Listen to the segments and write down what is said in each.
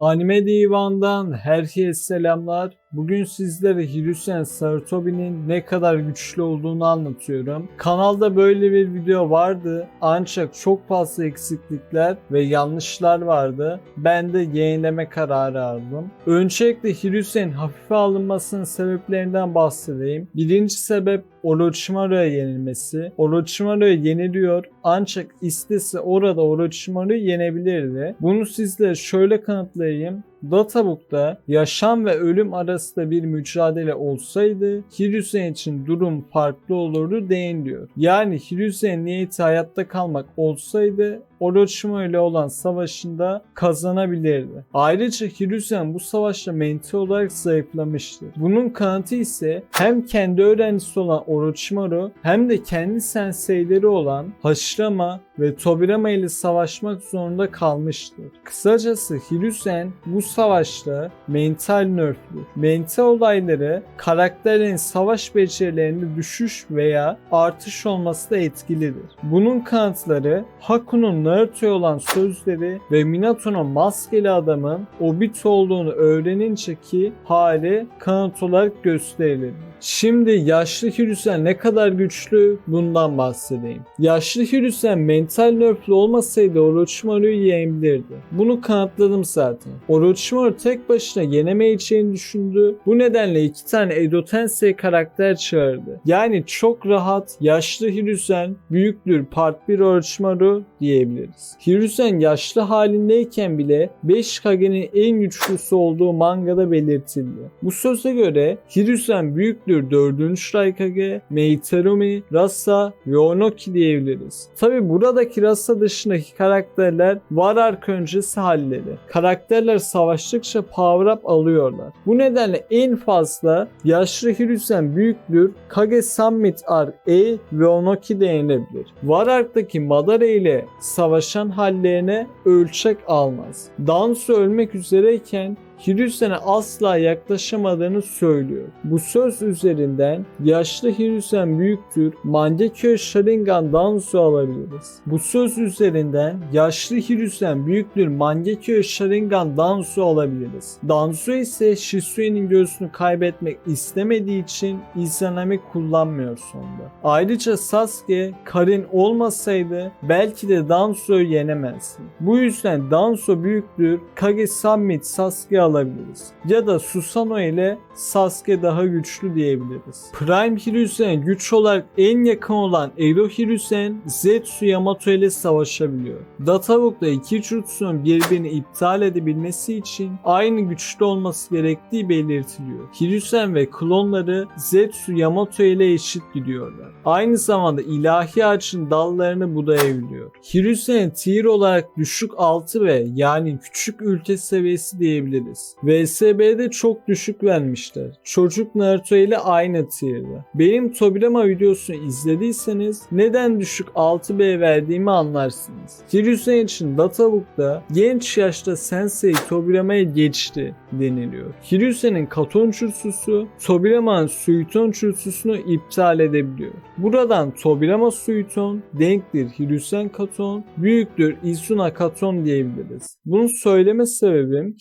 Anime Divan'dan herkese selamlar. Bugün sizlere Hirusen Sarutobi'nin ne kadar güçlü olduğunu anlatıyorum. Kanalda böyle bir video vardı ancak çok fazla eksiklikler ve yanlışlar vardı. Ben de yenileme kararı aldım. Öncelikle Hirusen'in hafife alınmasının sebeplerinden bahsedeyim. Birinci sebep Orochimaru'ya yenilmesi. Orochimaru'ya yeniliyor ancak istese orada Orochimaru'yu yenebilirdi. Bunu sizlere şöyle kanıtlayayım. Databook'ta yaşam ve ölüm arasında bir mücadele olsaydı Hiruzen için durum farklı olurdu deniliyor. Yani Hiruzen niyeti hayatta kalmak olsaydı Orochimaru ile olan savaşında kazanabilirdi. Ayrıca Hiruzen bu savaşta mental olarak zayıflamıştır. Bunun kanıtı ise hem kendi öğrencisi olan Orochimaru hem de kendi senseileri olan Hashirama ve Tobirama ile savaşmak zorunda kalmıştır. Kısacası Hiruzen bu savaşta mental nerflü. Mental olayları karakterin savaş becerilerinde düşüş veya artış olması da etkilidir. Bunun kanıtları Haku'nun Naruto'ya olan sözleri ve Minato'nun maskeli adamın Obito olduğunu öğrenince ki hali kanıt olarak gösterilir. Şimdi yaşlı Hiruzen ne kadar güçlü bundan bahsedeyim. Yaşlı Hiruzen mental nerflü olmasaydı Orochimaru'yu yenebilirdi. Bunu kanıtladım zaten. Orochimaru tek başına yenemeyeceğini düşündü. Bu nedenle iki tane Edo Tensei karakter çağırdı. Yani çok rahat yaşlı Hiruzen büyüktür part 1 Orochimaru diyebiliriz. Hiruzen yaşlı halindeyken bile 5 Kage'nin en güçlüsü olduğu mangada belirtildi. Bu söze göre Hiruzen büyüktür 4. Raikage, Meitarumi, Rasa ve Onoki diyebiliriz. Tabi buradaki Rasa dışındaki karakterler var ark öncesi halleri. Karakterler savaştıkça power up alıyorlar. Bu nedenle en fazla yaşlı Hiruzen büyüktür Kage Summit Arc E ve Onoki denilebilir. Var Ark'taki Madara ile savaşan hallerine ölçek almaz. Dansu ölmek üzereyken Hirusen'e asla yaklaşamadığını söylüyor. Bu söz üzerinden yaşlı Hirusen büyüktür, Mangekyo Sharingan Dansu alabiliriz. Bu söz üzerinden yaşlı Hirusen büyüktür, Mangekyo Sharingan Dansu alabiliriz. Dansu ise Shisui'nin göğsünü kaybetmek istemediği için Izanami kullanmıyor sonunda. Ayrıca Sasuke Karin olmasaydı belki de Dansu'yu yenemezdi. Bu yüzden Dansu büyüktür, Kage Summit Sasuke alabiliriz. Ya da Susanoo ile Sasuke daha güçlü diyebiliriz. Prime Hiruzen güç olarak en yakın olan Edo Hiruzen Zetsu Yamato ile savaşabiliyor. Databook'ta iki jutsu'nun birbirini iptal edebilmesi için aynı güçlü olması gerektiği belirtiliyor. Hiruzen ve klonları Zetsu Yamato ile eşit gidiyorlar. Aynı zamanda ilahi ağacın dallarını budayabiliyor. Hiruzen tier olarak düşük 6 ve yani küçük ülke seviyesi diyebiliriz. VSB'de çok düşük vermişler. Çocuk Naruto ile aynı tier'da. Benim Tobirama videosunu izlediyseniz neden düşük 6B verdiğimi anlarsınız. Hiruzen için Databook'ta genç yaşta Sensei Tobirama'ya geçti deniliyor. Hiruzen'in Katon Jutsusu Tobirama'nın Suiton Jutsusunu iptal edebiliyor. Buradan Tobirama Suiton denktir Hiruzen Katon, büyüktür Izuna Katon diyebiliriz. Bunu söyleme sebebim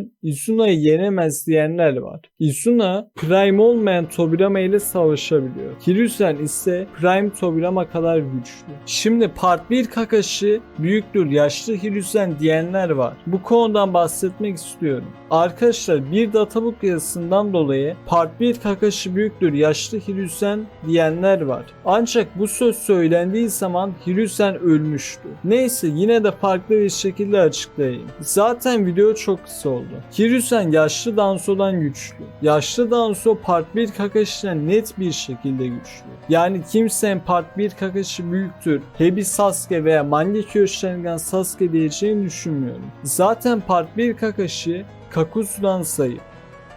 Hiruzen Izuna'yı yenemez diyenler var. Izuna Prime olmayan Tobirama ile savaşabiliyor. Hiruzen ise Prime Tobirama kadar güçlü. Şimdi Part 1 Kakashi büyüktür yaşlı Hiruzen diyenler var. Bu konudan bahsetmek istiyorum. Arkadaşlar bir databook yazısından dolayı Part 1 Kakashi büyüktür yaşlı Hiruzen diyenler var. Ancak bu söz söylendiği zaman Hiruzen ölmüştü. Neyse yine de farklı bir şekilde açıklayayım. Zaten video çok kısa oldu. Hiruzen yaşlı Danso'dan güçlü. Yaşlı Danso Part 1 Kakashi'den net bir şekilde güçlü. Yani kimsenin Part 1 Kakashi büyüktür, Hebi Sasuke veya Mangekyo Sharingan Sasuke diyeceğini düşünmüyorum. Zaten Part 1 Kakashi Kakuzu'dan zayıf.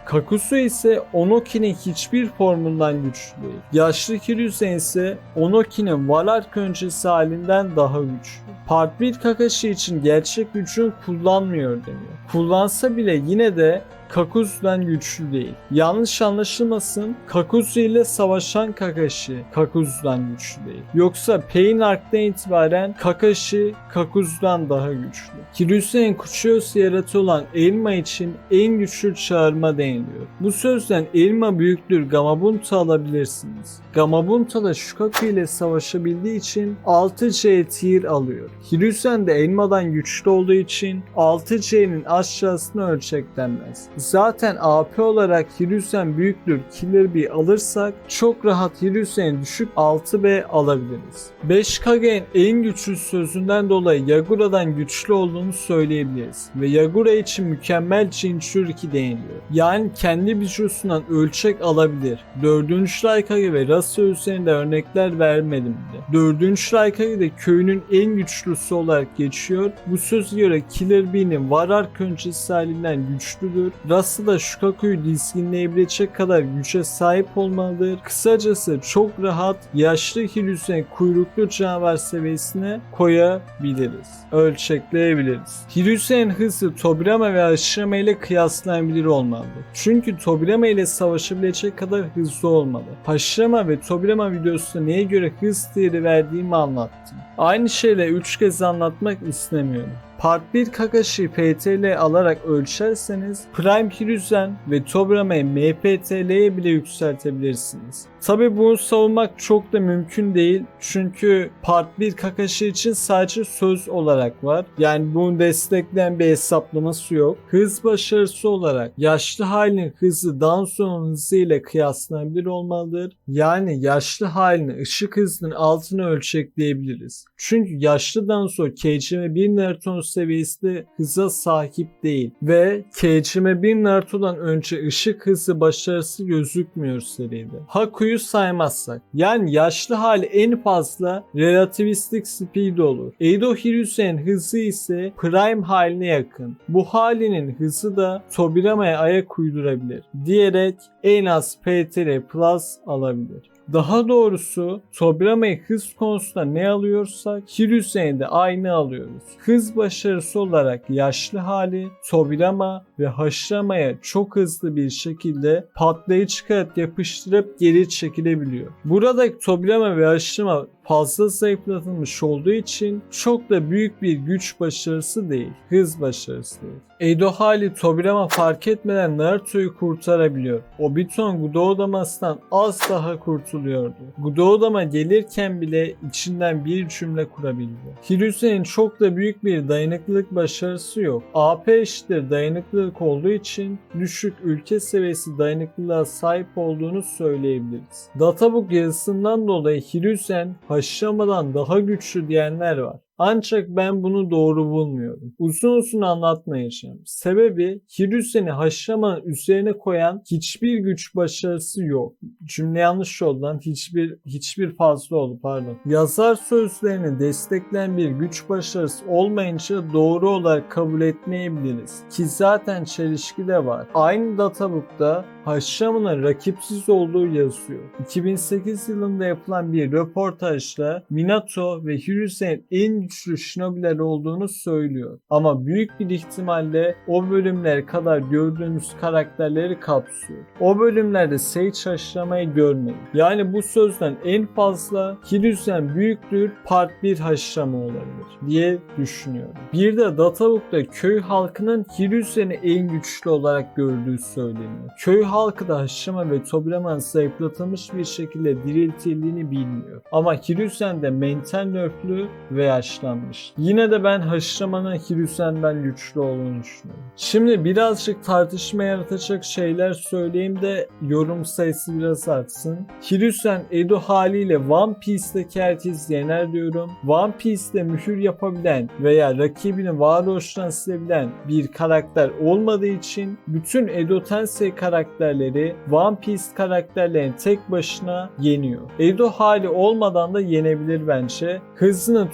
Kakuzu ise Onoki'nin hiçbir formundan güçlü değil. Yaşlı Hiruzen ise Onoki'nin Valark öncesi halinden daha güçlü. Part 1 Kakashi için gerçek gücünü kullanmıyor deniyor. Kullansa bile yine de Kakuzu'dan güçlü değil. Yanlış anlaşılmasın Kakuzu ile savaşan Kakashi Kakuzu'dan güçlü değil. Yoksa Pain Arc'tan itibaren Kakashi Kakuzu'dan daha güçlü. Hiruzen Kuchiyose yaratı olan elma için en güçlü çağırma deniliyor. Bu sözden elma büyüktür Gamabunta alabilirsiniz. Gamabunta da Shukaku ile savaşabildiği için 6C tier alıyor. Hiruzen de elmadan güçlü olduğu için 6C'nin aşağısına ölçeklenmez. Zaten AP olarak Hiruzen büyüktür Killer Bee alırsak çok rahat Hiruzen düşük 6B alabiliriz. 5 Kage'nin en güçlü sözünden dolayı Yagura'dan güçlü olduğunu söyleyebiliriz. Ve Yagura için mükemmel Jinchuriki deniliyor. Yani kendi bijusundan ölçek alabilir. 4. Raikage ve Rasa üzerinde örnekler vermedim de. 4. Raikage de köyünün en güçlüsü olarak geçiyor. Bu söze göre Killer Bee'nin Varar öncesi halinden güçlüdür. Rasa da Shukaku'yu dizginleyebilecek kadar güce sahip olmalıdır. Kısacası çok rahat yaşlı Hiruzen kuyruklu canavar seviyesine koyabiliriz. Ölçekleyebiliriz. Hiruzen hızı Tobirama ve Hashirama ile kıyaslanabilir olmalı. Çünkü Tobirama ile savaşabilecek kadar hızlı olmalı. Hashirama ve Tobirama videosunda neye göre hız değeri verdiğimi anlattım. Aynı şeyle 3 kez anlatmak istemiyorum. Part 1 Kakashi PTL alarak ölçerseniz Prime Hiruzen ve Tobirama'yı MPTL'ye bile yükseltebilirsiniz. Tabi bunu savunmak çok da mümkün değil çünkü Part 1 Kakashi için sadece söz olarak var. Yani bunu destekleyen bir hesaplaması yok. Hız başarısı olarak yaşlı halinin hızı Danzo'nun hızı ile kıyaslanabilir olmalıdır. Yani yaşlı halini ışık hızının altına ölçekleyebiliriz. Çünkü yaşlı Danzo KCM 1 Naruto'nun seviyesinde hıza sahip değil ve KCM 1 Naruto'dan önce ışık hızı başarısı gözükmüyor seride. Haku'yu saymazsak yani yaşlı hali en fazla relativistik speed olur. Eido Hiruzen hızı ise prime haline yakın. Bu halinin hızı da Tobirama'ya ayak uydurabilir diyerek en az PTR Plus alabilir. Daha doğrusu Tobirama'yı hız konusunda ne alıyorsak Hiruzen'i de aynı alıyoruz. Hız başarısı olarak yaşlı hali Tobirama ve Hashrama'ya çok hızlı bir şekilde patlayıcı kağıt yapıştırıp geri çekilebiliyor. Buradaki Tobirama ve Hashrama fazla zayıflatılmış olduğu için çok da büyük bir güç başarısı değil, hız başarısı değil. Edo hali Tobirama fark etmeden Naruto'yu kurtarabiliyor. Obito Gudodamas'tan az daha kurtuluyordu. Gudodama gelirken bile içinden bir cümle kurabildi. Hiruzen'in çok da büyük bir dayanıklılık başarısı yok. AP eşittir dayanıklılık olduğu için düşük ülke seviyesi dayanıklılığa sahip olduğunu söyleyebiliriz. Databook yazısından dolayı Hiruzen Hashiramadan daha güçlü diyenler var. Ancak ben bunu doğru bulmuyorum. Uzun uzun anlatmayacağım. Sebebi Hiruzen'i Hashiramanın üzerine koyan hiçbir güç başarısı yok. Cümle yanlış oldu lan. Hiçbir, hiçbir fazla oldu pardon. Yazar sözlerini destekleyen bir güç başarısı olmayınca doğru olarak kabul etmeyebiliriz. Ki zaten çelişki de var. Aynı databook'ta Hashiramanın rakipsiz olduğu yazıyor. 2008 yılında yapılan bir röportajla Minato ve Hiruzen'in en güçlü shinobiler olduğunu söylüyor. Ama büyük bir ihtimalle o bölümler kadar gördüğümüz karakterleri kapsıyor. O bölümlerde Sage Hashiramayı görmeyin. Yani bu sözden en fazla Hiruzen büyüktür part 1 Hashirama olabilir diye düşünüyorum. Bir de Databook'ta köy halkının Hiruzen'i en güçlü olarak gördüğü söyleniyor. Köy halkı da Hashirama ve Tobirama'nın zayıflatılmış bir şekilde diriltildiğini bilmiyor. Ama Hiruzen de mental nöflü ve yaşlanmış. Yine de ben Hashirama'nın Hiruzen'den güçlü olduğunu düşünüyorum. Şimdi birazcık tartışma yaratacak şeyler söyleyeyim de yorum sayısı biraz artsın. Hiruzen Edo haliyle One Piece'deki herkes yener diyorum. One Piece'de mühür yapabilen veya rakibini varoluştan silebilen bir karakter olmadığı için bütün Edo Tensei karakter karakterleri One Piece karakterlerini tek başına yeniyor. Edo hali olmadan da yenebilir bence. Hızını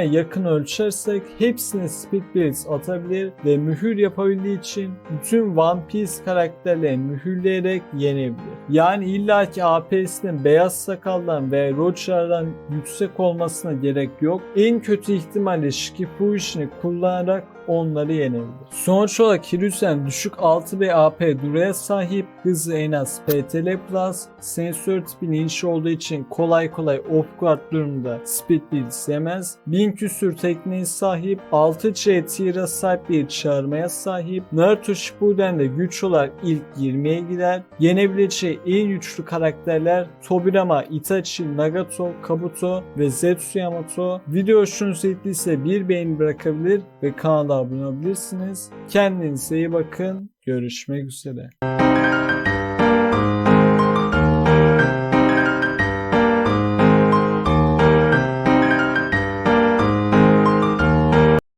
Tobirama'ya yakın ölçersek hepsini Speed Blitz atabilir ve mühür yapabildiği için bütün One Piece karakterlerini mühürleyerek yenebilir. Yani illaki AP'sinin beyaz sakaldan ve Roger'dan yüksek olmasına gerek yok. En kötü ihtimalle Shikifuishi'ni kullanarak onları yenebilir. Sonuç olarak Hiruzen düşük 6B AP duraya sahip, hızı en az PTL Plus, sensör tipi ninja olduğu için kolay kolay off guard durumda speed blitz yemez, 1000 küsür tekniğe sahip, 6C tier'a sahip bir çağırmaya sahip, Naruto Shippuden'de güç olarak ilk 20'ye gider, yenebileceği en güçlü karakterler Tobirama, Itachi, Nagato, Kabuto ve Zetsu Yamato. Video hoşunuza gittiyse bir beğeni bırakabilir ve kanala abone olabilirsiniz. Kendinize iyi bakın. Görüşmek üzere.